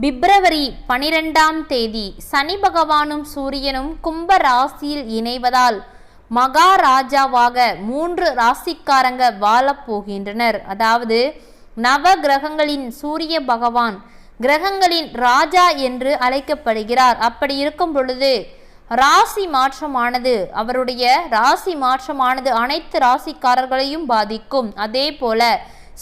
பிப்ரவரி பனிரெண்டாம் தேதி சனி பகவானும் சூரியனும் கும்ப ராசியில் இணைவதால் மகாராஜாவாக மூன்று ராசிக்காரங்க வாழப்போகின்றனர் அதாவது நவ கிரகங்களின் சூரிய பகவான் கிரகங்களின் ராஜா என்று அழைக்கப்படுகிறார். அப்படி இருக்கும் பொழுது ராசி மாற்றமானது அவருடைய ராசி மாற்றமானது அனைத்து ராசிக்காரர்களையும் பாதிக்கும். அதே போல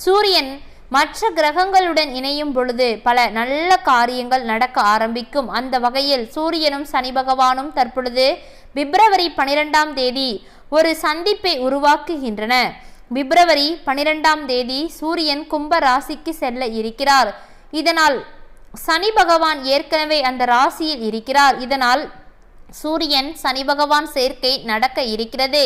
சூரியன் மற்ற கிரகங்களுடன் இணையும் பொழுது பல நல்ல காரியங்கள் நடக்க ஆரம்பிக்கும். அந்த வகையில் சூரியனும் சனி பகவானும் தற்பொழுது பிப்ரவரி பனிரெண்டாம் தேதி ஒரு சந்திப்பை உருவாக்குகின்றன. பிப்ரவரி பனிரெண்டாம் தேதி சூரியன் கும்ப ராசிக்கு செல்ல இருக்கிறார். இதனால் சனி பகவான் ஏற்கனவே அந்த ராசியில் இருக்கிறார். இதனால் சூரியன் சனி பகவான் சேர்க்கை நடக்க இருக்கிறது.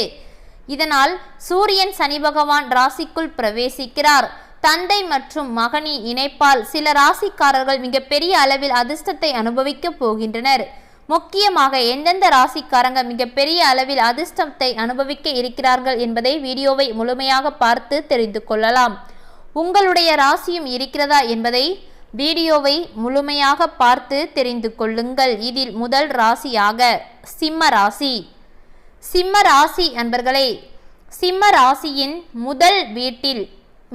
இதனால் சூரியன் சனி பகவான் ராசிக்குள் பிரவேசிக்கிறார். தந்தை மற்றும் மகனி இணைப்பால் சில ராசிக்காரர்கள் மிகப்பெரிய அளவில் அதிர்ஷ்டத்தை அனுபவிக்க போகின்றனர். முக்கியமாக எந்தெந்த ராசிக்காரங்க மிகப்பெரிய அளவில் அதிர்ஷ்டத்தை அனுபவிக்க இருக்கிறார்கள் என்பதை வீடியோவை முழுமையாக பார்த்து தெரிந்து கொள்ளலாம். உங்களுடைய ராசியும் இருக்கிறதா என்பதை வீடியோவை முழுமையாக பார்த்து தெரிந்து கொள்ளுங்கள். இதில் முதல் ராசியாக சிம்ம ராசி. சிம்ம ராசி அன்பர்களே சிம்ம ராசியின் முதல் வீட்டில்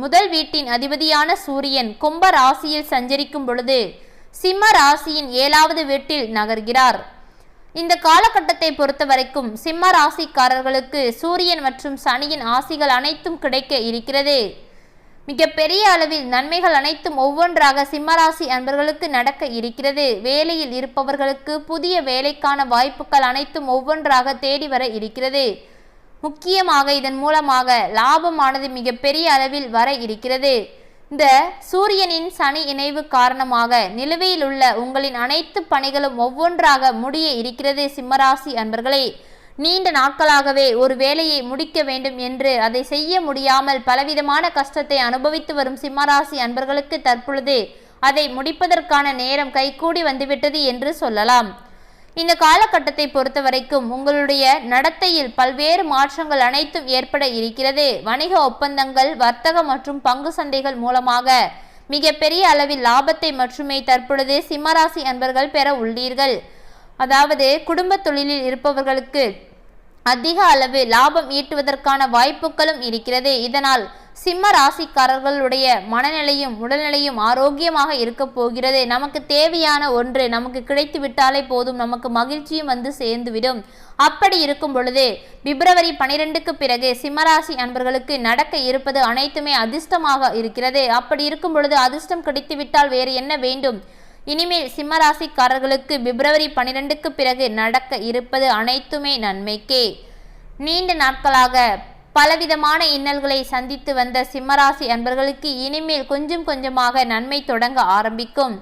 முதல் வீட்டின் அதிபதியான சூரியன் கும்ப ராசியில் சஞ்சரிக்கும் பொழுது சிம்ம ராசியின் ஏழாவது வீட்டில் நகர்கிறார். இந்த காலகட்டத்தை பொறுத்த வரைக்கும் சிம்ம ராசிக்காரர்களுக்கு சூரியன் மற்றும் சனியின் ஆசிகள் அனைத்தும் கிடைக்க இருக்கிறது. மிக பெரிய அளவில் நன்மைகள் அனைத்தும் ஒவ்வொன்றாக சிம்மராசி அன்பர்களுக்கு நடக்க இருக்கிறது. வேலையில் இருப்பவர்களுக்கு புதிய வேலைக்கான வாய்ப்புகள் அனைத்தும் ஒவ்வொன்றாக தேடி வர இருக்கிறது. முக்கியமாக இதன் மூலமாக லாபமானது மிகப்பெரிய அளவில் வர இருக்கிறது. இந்த சூரியனின் சனி இணைவு காரணமாக நிலுவையில் உள்ள உங்களின் அனைத்து பணிகளும் ஒவ்வொன்றாக முடிய இருக்கிறது சிம்மராசி அன்பர்களே. நீண்ட நாட்களாகவே ஒரு வேலையை முடிக்க வேண்டும் என்று அதை செய்ய முடியாமல் பலவிதமான கஷ்டத்தை அனுபவித்து வரும் சிம்மராசி அன்பர்களுக்கு தற்பொழுது அதை முடிப்பதற்கான நேரம் கைகூடி வந்துவிட்டது என்று சொல்லலாம். இந்த காலகட்டத்தை பொறுத்த வரைக்கும் உங்களுடைய நடத்தையில் பல்வேறு மாற்றங்கள் அனைத்தும் ஏற்பட இருக்கிறது. வணிக ஒப்பந்தங்கள் வர்த்தக மற்றும் பங்கு சந்தைகள் மூலமாக மிகப்பெரிய அளவில் லாபத்தை மட்டுமே தற்பொழுது சிம்மராசி அன்பர்கள் பெற உள்ளீர்கள். அதாவது குடும்ப தொழிலில் இருப்பவர்களுக்கு அதிக அளவு லாபம் ஈட்டுவதற்கான வாய்ப்புகளும் இருக்கிறது. இதனால் சிம்ம ராசிக்காரர்களுடைய மனநிலையும் உடல்நிலையும் ஆரோக்கியமாக இருக்க போகிறது. நமக்கு தேவையான ஒன்று நமக்கு கிடைத்து விட்டாலே போதும். நமக்கு மகிழ்ச்சியும் வந்து சேர்ந்துவிடும். அப்படி இருக்கும் பொழுது பிப்ரவரி பனிரெண்டுக்கு பிறகு சிம்மராசி அன்பர்களுக்கு நடக்க இருப்பது அனைத்துமே அதிர்ஷ்டமாக இருக்கிறது. அப்படி இருக்கும் பொழுது அதிர்ஷ்டம் கிடைத்துவிட்டால் வேறு என்ன வேண்டும்? இனிமேல் சிம்மராசிக்காரர்களுக்கு பிப்ரவரி பனிரெண்டுக்கு பிறகு நடக்க இருப்பது அனைத்துமே நன்மைக்கே. நீண்ட நாட்களாக பலவிதமான இன்னல்களை சந்தித்து வந்த சிம்மராசி அன்பர்களுக்கு இனிமேல் கொஞ்சம் கொஞ்சமாக நன்மை தொடங்க ஆரம்பிக்கும்.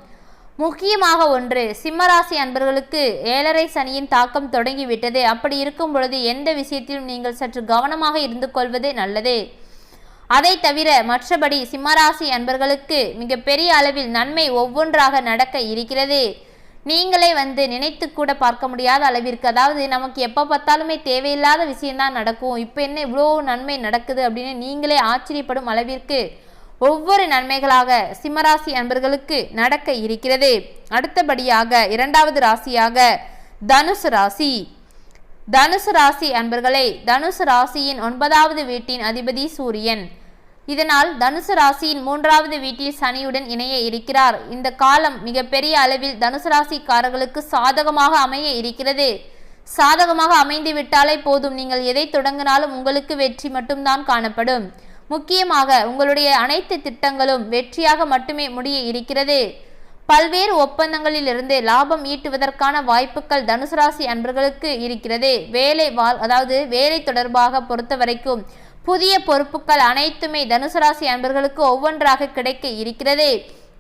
முக்கியமாக ஒன்று சிம்மராசி அன்பர்களுக்கு ஏழரை சனியின் தாக்கம் தொடங்கிவிட்டது. அப்படி இருக்கும் பொழுது எந்த விஷயத்திலும் நீங்கள் சற்று கவனமாக இருந்து கொள்வது நல்லது. அதை தவிர மற்றபடி சிம்மராசி அன்பர்களுக்கு மிகப்பெரிய அளவில் நன்மை ஒவ்வொன்றாக நடக்க இருக்கிறது. நீங்களே வந்து நினைத்து கூட பார்க்க முடியாத அளவிற்கு அதாவது நமக்கு எப்போ பார்த்தாலுமே தேவையில்லாத விஷயம்தான் நடக்கும். இப்போ என்ன இவ்வளோ நன்மை நடக்குது அப்படின்னு நீங்களே ஆச்சரியப்படும் அளவிற்கு ஒவ்வொரு நன்மைகளாக சிம்மராசி அன்பர்களுக்கு நடக்க இருக்கிறது. அடுத்தபடியாக இரண்டாவது ராசியாக தனுசு ராசி. தனுசு ராசி அன்பர்களே தனுசு ராசியின் ஒன்பதாவது வீட்டின் அதிபதி சூரியன். இதனால் தனுசு ராசியின் மூன்றாவது வீட்டில் சனியுடன் இணைய இருக்கிறார். இந்த காலம் மிகப்பெரிய அளவில் தனுசு ராசிக்காரர்களுக்கு சாதகமாக அமைய இருக்கிறது. சாதகமாக அமைந்து விட்டாலே போதும். நீங்கள் எதை தொடங்கினாலும் உங்களுக்கு வெற்றி மட்டும்தான் காணப்படும். முக்கியமாக உங்களுடைய அனைத்து திட்டங்களும் வெற்றியாக மட்டுமே முடிய இருக்கிறது. பல்வேறு ஒப்பந்தங்களில் இருந்து லாபம் ஈட்டுவதற்கான வாய்ப்புகள் தனுசு ராசி அன்பர்களுக்கு இருக்கிறது. வேலை வாழ் அதாவது வேலை தொடர்பாக பொறுத்த வரைக்கும் புதிய பொறுப்புகள் அனைத்துமே தனுசு ராசி அன்பர்களுக்கு ஒவ்வொன்றாக கிடைக்க இருக்கிறது.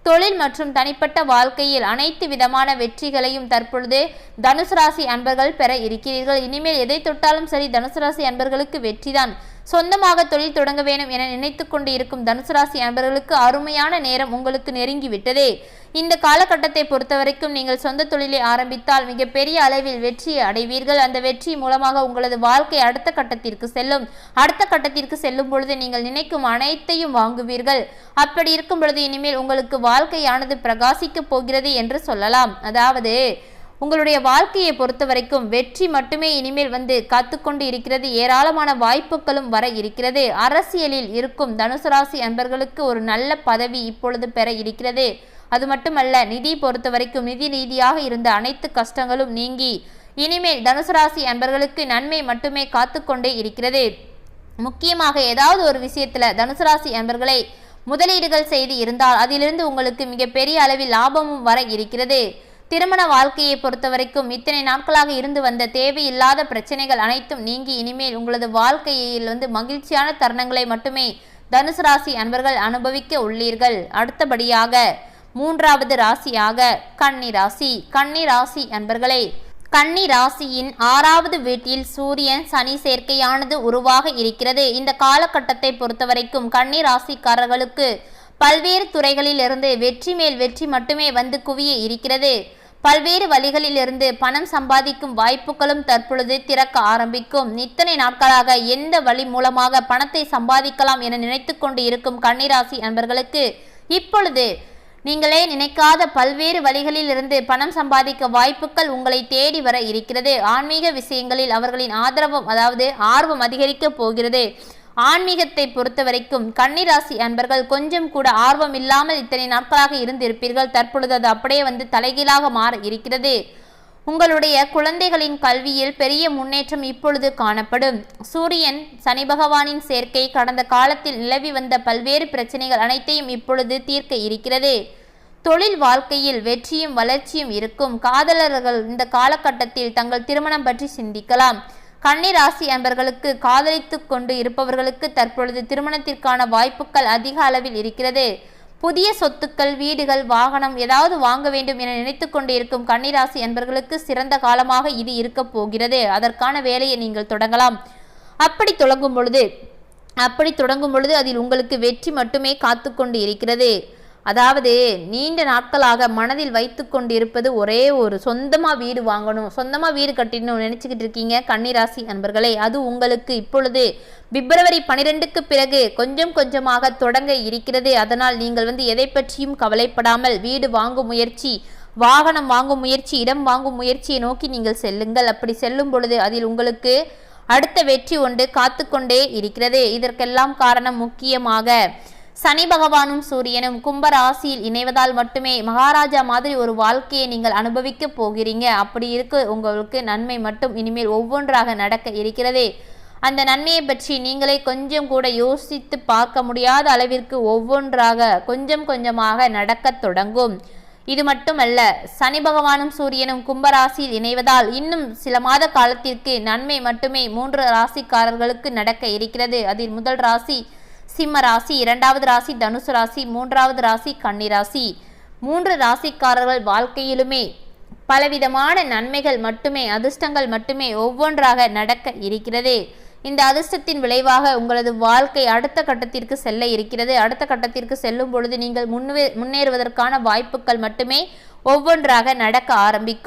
தொழில் மற்றும் தனிப்பட்ட வாழ்க்கையில் அனைத்து விதமான வெற்றிகளையும் தற்பொழுது தனுசு ராசி அன்பர்கள் பெற இருக்கிறீர்கள். இனிமேல் எதை தொட்டாலும் சரி தனுசு ராசி அன்பர்களுக்கு வெற்றிதான். சொந்தமாக தொழில் தொடங்க வேண்டும் என நினைத்து கொண்டு இருக்கும் தனுசு ராசி அன்பர்களுக்கு அருமையான நேரம் உங்களுக்கு நெருங்கி விட்டதே இந்த காலகட்டத்தை பொறுத்தவரைக்கும் நீங்கள் சொந்த தொழிலை ஆரம்பித்தால் மிகப்பெரிய அளவில் வெற்றியை அடைவீர்கள். அந்த வெற்றி மூலமாக உங்களது வாழ்க்கை அடுத்த கட்டத்திற்கு செல்லும். அடுத்த கட்டத்திற்கு செல்லும் பொழுது நீங்கள் நினைக்கும் அனைத்தையும் வாங்குவீர்கள். அப்படி இருக்கும் பொழுது இனிமேல் உங்களுக்கு வாழ்க்கையானது பிரகாசிக்கப் போகிறது என்று சொல்லலாம். அதாவது உங்களுடைய வாழ்க்கையை பொறுத்த வரைக்கும் வெற்றி மட்டுமே இனிமேல் வந்து காத்துக்கொண்டு இருக்கிறது. ஏராளமான வாய்ப்புகளும் வர இருக்கிறது. அரசியலில் இருக்கும் தனுசு ராசி அன்பர்களுக்கு ஒரு நல்ல பதவி இப்பொழுது பெற இருக்கிறது. அது மட்டுமல்ல நிதி பொறுத்த வரைக்கும் நிதி ரீதியாக இருந்த அனைத்து கஷ்டங்களும் நீங்கி இனிமேல் தனுசு ராசி அன்பர்களுக்கு நன்மை மட்டுமே காத்துக்கொண்டே இருக்கிறது. முக்கியமாக ஏதாவது ஒரு விஷயத்துல தனுசு ராசி அன்பர்களை முதலீடுகள் செய்து இருந்தால் அதிலிருந்து உங்களுக்கு மிகப்பெரிய அளவில் லாபமும் வர இருக்கிறது. திருமண வாழ்க்கையை பொறுத்தவரைக்கும் இத்தனை நாட்களாக இருந்து வந்த தேவையில்லாத பிரச்சனைகள் அனைத்தும் நீங்கி இனிமேல் உங்களது வாழ்க்கையில் வந்து மகிழ்ச்சியான தருணங்களை மட்டுமே தனுசு ராசி அன்பர்கள் அனுபவிக்க உள்ளீர்கள். அடுத்தபடியாக மூன்றாவது ராசியாக கன்னி ராசி. கன்னி ராசி அன்பர்களே கன்னி ராசியின் ஆறாவது வீட்டில் சூரியன் சனி சேர்க்கையானது உருவாக இருக்கிறது. இந்த காலகட்டத்தை பொறுத்தவரைக்கும் கன்னி ராசிக்காரர்களுக்கு பல்வேறு துறைகளில் இருந்து வெற்றி மேல் வெற்றி மட்டுமே வந்து குவிய இருக்கிறது. பல்வேறு வழிகளிலிருந்து பணம் சம்பாதிக்கும் வாய்ப்புகளும் தற்பொழுது திறக்க ஆரம்பிக்கும். இத்தனை நாட்களாக எந்த வழி மூலமாக பணத்தை சம்பாதிக்கலாம் என நினைத்து கொண்டு இருக்கும் கன்னிராசி அன்பர்களுக்கு இப்பொழுது நீங்களே நினைக்காத பல்வேறு வழிகளில் இருந்து பணம் சம்பாதிக்க வாய்ப்புகள் உங்களை தேடி வர இருக்கிறது. ஆன்மீக விஷயங்களில் அவர்களின் ஆதரவும் அதாவது ஆர்வம் அதிகரிக்கப் போகிறது. ஆன்மீகத்தை பொறுத்த வரைக்கும் கன்னிராசி அன்பர்கள் கொஞ்சம் கூட ஆர்வம் இல்லாமல் இத்தனை நாட்களாக இருந்திருப்பீர்கள். தற்பொழுது அது அப்படியே வந்து தலைகீழாக மாற இருக்கிறது. உங்களுடைய குழந்தைகளின் கல்வியில் பெரிய முன்னேற்றம் இப்பொழுது காணப்படும். சூரியன் சனி பகவானின் சேர்க்கை கடந்த காலத்தில் நிலவி வந்த பல்வேறு பிரச்சனைகள் அனைத்தையும் இப்பொழுது தீர்க்க இருக்கிறது. தொழில் வாழ்க்கையில் வெற்றியும் வளர்ச்சியும் இருக்கும். காதலர்கள் இந்த காலகட்டத்தில் தங்கள் திருமணம் பற்றி சிந்திக்கலாம். கன்னிராசி அன்பர்களுக்கு காதலித்து கொண்டு இருப்பவர்களுக்கு தற்பொழுது திருமணத்திற்கான வாய்ப்புகள் அதிக அளவில் இருக்கிறது. புதிய சொத்துக்கள் வீடுகள் வாகனம் ஏதாவது வாங்க வேண்டும் என நினைத்து கொண்டு இருக்கும் கன்னிராசி அன்பர்களுக்கு சிறந்த காலமாக இது இருக்க போகிறது. அதற்கான வேலையை நீங்கள் தொடங்கலாம். அப்படி தொடங்கும் பொழுது அப்படி தொடங்கும் பொழுது அதில் உங்களுக்கு வெற்றி மட்டுமே காத்து கொண்டு இருக்கிறது. அதாவது நீண்ட நாட்களாக மனதில் வைத்து கொண்டிருப்பது ஒரே ஒரு சொந்தமாக வீடு வாங்கணும் சொந்தமாக வீடு கட்டிடணும் நினச்சிக்கிட்டு இருக்கீங்க கன்னிராசி நண்பர்களே அது உங்களுக்கு இப்பொழுது பிப்ரவரி பனிரெண்டுக்கு பிறகு கொஞ்சம் கொஞ்சமாக தொடங்க இருக்கிறது. அதனால் நீங்கள் வந்து எதை பற்றியும் கவலைப்படாமல் வீடு வாங்கும் முயற்சி வாகனம் வாங்கும் முயற்சி இடம் வாங்கும் முயற்சியை நோக்கி நீங்கள் செல்லுங்கள். அப்படி செல்லும் பொழுது அதில் உங்களுக்கு அடுத்த வெற்றி ஒன்று காத்து கொண்டே இருக்கிறது. இதற்கெல்லாம் காரணம் முக்கியமாக சனி பகவானும் சூரியனும் கும்ப ராசியில் இணைவதால் மட்டுமே மகாராஜா மாதிரி ஒரு வாழ்க்கையை நீங்கள் அனுபவிக்க போகிறீங்க. அப்படி இருக்கு. உங்களுக்கு நன்மை மட்டும் இனிமேல் ஒவ்வொன்றாக நடக்க இருக்கிறதே. அந்த நன்மையை பற்றி நீங்களே கொஞ்சம் கூட யோசித்து பார்க்க முடியாத அளவிற்கு ஒவ்வொன்றாக கொஞ்சம் கொஞ்சமாக நடக்கத் தொடங்கும். இது மட்டுமல்ல சனி பகவானும் சூரியனும் கும்பராசியில் இணைவதால் இன்னும் சில மாத காலத்திற்கு நன்மை மட்டுமே மூன்று ராசிக்காரர்களுக்கு நடக்க இருக்கிறது. அதில் முதல் ராசி சிம்ம ராசி இரண்டாவது ராசி தனுசு ராசி மூன்றாவது ராசி கன்னிராசி மூன்று ராசிக்காரர்கள் வாழ்க்கையிலுமே பலவிதமான நன்மைகள் மட்டுமே அதிர்ஷ்டங்கள் மட்டுமே ஒவ்வொன்றாக நடக்க இருக்கிறது. இந்த அதிர்ஷ்டத்தின் விளைவாக உங்களது வாழ்க்கை அடுத்த கட்டத்திற்கு செல்ல இருக்கிறது. அடுத்த கட்டத்திற்கு செல்லும் பொழுது நீங்கள் முன்னே முன்னேறுவதற்கான வாய்ப்புகள் மட்டுமே ஒவ்வொன்றாக நடக்க ஆரம்பிக்கும்.